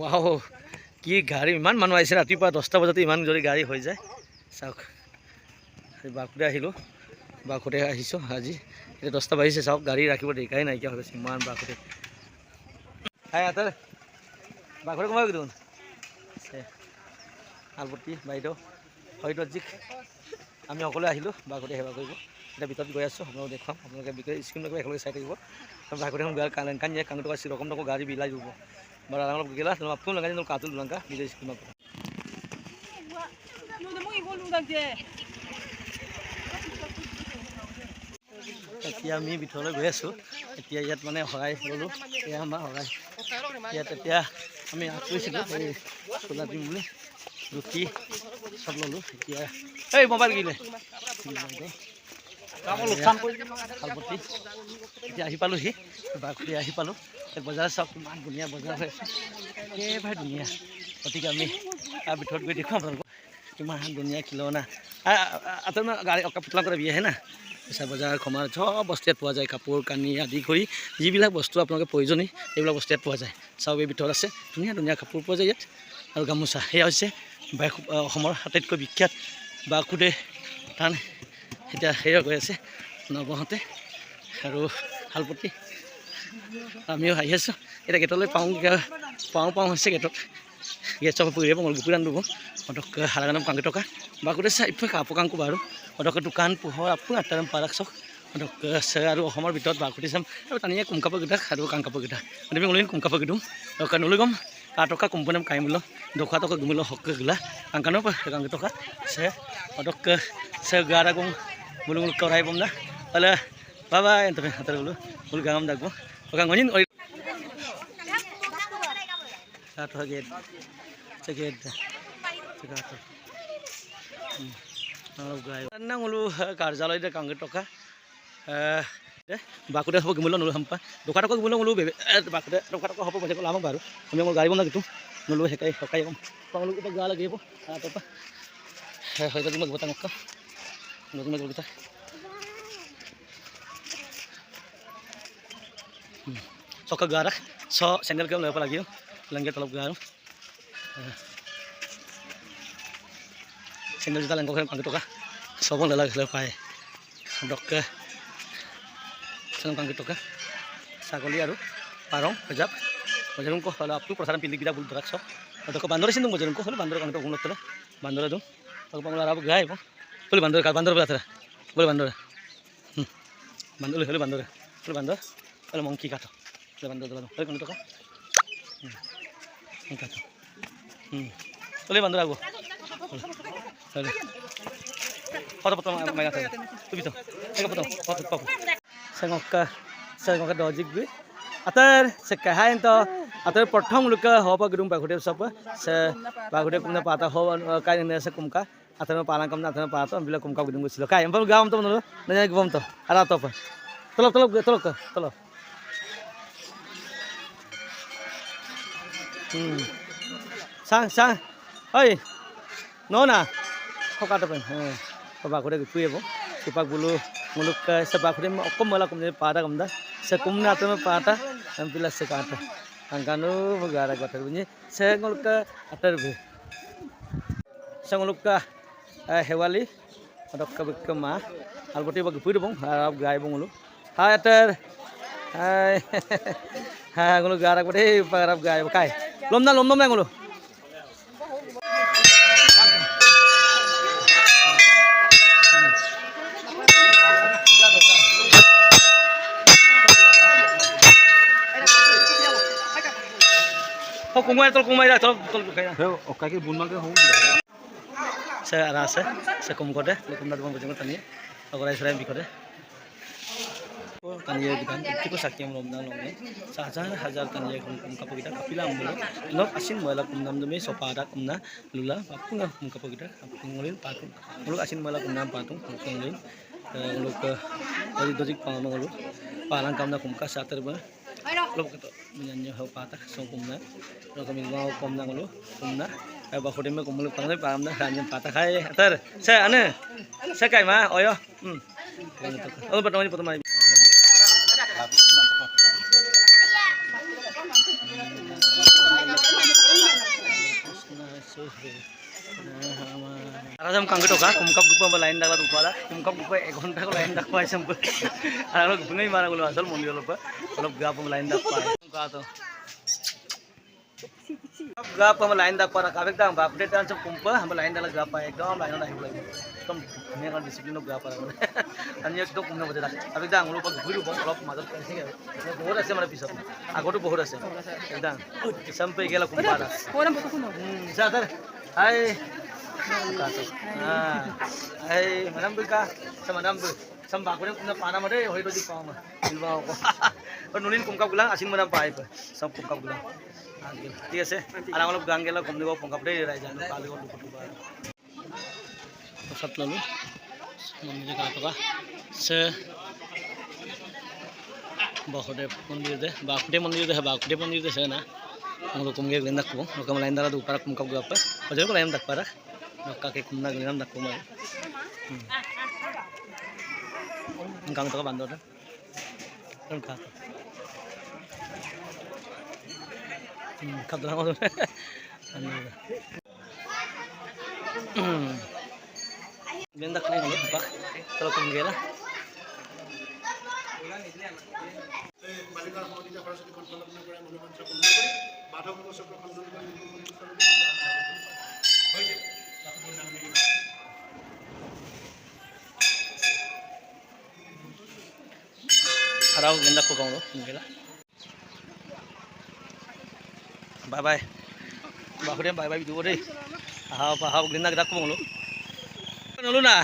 Wow কি গাড়ী, ইমান মানুহ আহিছে ৰাতিপুৱা দহটা বজাতে ইমান যদি গাড়ী হৈ যায়। চাওক এই আহিলোঁ। বাঘুতে আহিছোঁ আজি। এতিয়া দহটা বাজিছে, চাওক, গাড়ী ৰাখিব দেখাই নাইকিয়া হৈ গৈছে। ইমান বাঘুতে হাই আতাৰ বাঘুৰে কমাই দেখোন আলপতি, বাইদেউ হৰিদৰ্জিক আমি সকলোৱে আহিলোঁ বাঘুতে সেৱা কৰিব। এতিয়া ভিতৰত গৈ আছোঁ, আপোনালোকক দেখুৱাম। আপোনালোকে স্ক্ৰীণলৈকে একেলগে চাই থাকিব। বাঘুতে গাড়ী কান কান কান টকা ৰকম গাড়ী বিলাই দিব। Bara lang gila, no apun lang katul lang ka, ako. এতিয়া আমি ভিতৰলৈ গৈ আছোঁ এতিয়া ইয়াত মানে সৰাই ল'লোঁ এয়া আমাৰ সৰাই ইয়াত এতিয়া আমি আগ কৰিছিলোঁ এই চোলা দিম বুলি ৰুটি চব ল'লোঁ এতিয়া এই মোবাইল এতিয়া আহি পালোঁহি বাঘুৰি আহি পালোঁ। বজাৰ চাওক ইমান ধুনীয়া বজাৰ হৈ আছে একেবাৰে ধুনীয়া। গতিকে আমি তাৰ ভিতৰত গৈ দেখুৱাম আপোনালোকক। কিমান ধুনীয়া খিলনা। আপোনাৰ গাড়ী অকা পুতলা কৰা বিয়াহে না? পইচা বজাৰ খমাৰ চব বস্তু ইয়াত পোৱা যায়। কাপোৰ কানি আদি কৰি যিবিলাক বস্তু আপোনালোকে প্ৰয়োজনীয় এইবিলাক বস্তু ইয়াত পোৱা যায়। চাওক এই ভিতৰত আছে ধুনীয়া ধুনীয়া কাপোৰ পোৱা যায় ইয়াত। আৰু গামোচা সেয়া হৈছে বাঘ অসমৰ আটাইতকৈ বিখ্যাত বাঘুদে থান। এতিয়া সেয়া গৈ আছে নৱহঁতে আৰু শালপতি আমিও আহি আছোঁ। এতিয়া গেটলৈ পাওঁ পাওঁ পাওঁ হৈছে গেটত। গেট চব পুৰিয়ে পাওঁ গুপুৰান দিব অদক হালাগানাম কাংকে টকা বাকুতে চাই, ইফালে কাপোৰ কাংকো বাৰু অদক দোকান, পোহৰ আপোন আটাৰাম পাৰাক চক অদক আৰু অসমৰ ভিতৰত বাকুটি চাম। আৰু টানিয়ে কুম কাপোৰকেইটা আৰু কাং কাপোৰকেইটা আমি ওলাই কুম কাপোৰ কিদোম দোকান নলৈ গম কা টকা কোম্পানি কাই মূল্য দোকা টকা গুমিল হক, গিলা। কাংকানো কাংকে টকা। সে অদক সে গাৰা গম bulung kau rai bomna ala bye bye ente atar dulu bulu gangam dagbo oka ngonin oi satu gate ceget cegat kalau gay nang ulu karjalai de kangge toka eh hobo gimulon ulu hampa doka toka gimulon ulu bebe bakuda doka toka hobo baca lama baru kami mau gari bomna gitu nulu hekai hekai om pangulu kita gala gitu apa apa eh hoy tadi mag batang ka so ke kita. Garak, so sandal kamu apa lagi? Langgar telap garam. Sandal kita langkok kamu angkat Sobong lalak lepai. dok ke. Salam angkat toka. Sakoli aru. Parong, kejap. Majalung ko kalau aptu perasaan pilih kita bulu berak sok. Atau ke bandar sih kan tuh majalung ko kalau bandar kan itu gunung terus. Bandar tuh. Aku panggil apa gay bang? বান্দর কার বান্দর বলে বলে বান্দর। হুম। বান্দর হলে বান্দর। বলে বান্দর। বলে মঙ্কি কাটো। বলে বান্দর দোলা বলে কোনো টাকা হুম। আগো। বলে। কত পত তুমি তো। এক পত কত কত সঙ্গকা সঙ্গকা দজিক বি আতার সে কাহাইন তো। আতার প্রথম লোক হব গরুম বাগুটে সব সে বাগুটে কুমনা পাতা হব কাই সে কুমকা। atau palang kam atau pa to bila kum kau gedung silo kai empal gam to menurut nanya gam to ara to pa tolok tolok tolok ke tolok hmm. Sang sang. Oi nona. Kau kata pen eh coba aku dek kuye gitu ya, bu, coba bulu muluk ke sebab aku aku malah kum jadi pada kum dah. Sekumna atau pada empil sekata. Angkanu begara kata terbunyi, saya nguluk ke atar be saya nguluk দক্কা বিক্কা মা, আলপতি বা গুপুৰি দিব আৰু গাই বঙলো। এটাৰ high হ্যাঁ এগুলো গা এই পারাপ গাই, কাই। লম না লম না এগুলো কুমাই, তল কুমাই তল তল খাই অকাকে বুনমাকে, হওঁ saya rasa saya se se kumkode lekumna dumang bujeng tani agora israel bikode taniye bidan tiku sakiam lomna lomne sa hajar hajar taniye kum kum kita kapila amulo lok asin moela kum nam dumi sopara kumna lula apunga kum kapogita apungulin patung muluk asin moela kum nam patung apungulin muluk dari dojik pangamang lu palang kamna kumka sater ba lok kito menyanyi hau patak sung kumna lok kami ngau kumna ngulu kumna kum na bakutin mo kung muluk pang paham na kanyang patakay atar sa ano sa kay ma oyo hmm ano ba naman po tumayo Arasam kangge toka, kumkap gupa ba lain dagla upara, kumkap gupa ek ঘণ্টা ko lain dak paai sampai. Ara lo bungai mara gulo asal mondir lo pa, lo gap ma lain dak paai. Ka to. Gap ma lain dak para kabek dang bap de tan kumpa, ham lain dak gap paai ekdom lain dak hibu. Ekdom me kan disiplin gap para. Ani ek to kumna bade dak. Kabek dang lo pa guru bong lo madar kan singa. বহুত আছে মানে পিছত আগতো বহুত আছে একদম sampai গেলা কুম্পারা Bisa tar. Hai. Kaso. Ah. Hai, manam buka. Sama manam bu. Sam ba ko na pana made hoy do di pa ma. Silba ko. Nunin kumkap gulang asin manam paai pa. Sam kumkap gulang. ঠিক আছে আর আমার গান গেলে কম দিব পঙ্কা রাই জানো কালি দুপুর দুপুর প্রসাদ ললো মন্দিরে গা টকা সে বাসুদেৱ মন্দিৰ যে বাসুদেৱ মন্দিৰ যে বাসুদেৱ মন্দিৰ যে না ang kumge ganda ko no kam lain dara du para kum kap gapa pajar ko lain dak para ka bando ta kan ka kap dara mo ganda ko ni ba kalau kum gela বালিকা সমাধিকা round पुगाउनु बेला बाई बाई बाखुरे बाई बाई बिदुरे हाव हाव गिन्दा गिदा पुगाउनु नलु ना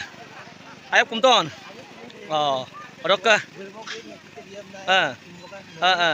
आयो कुमतन अ रक्का अ अ अ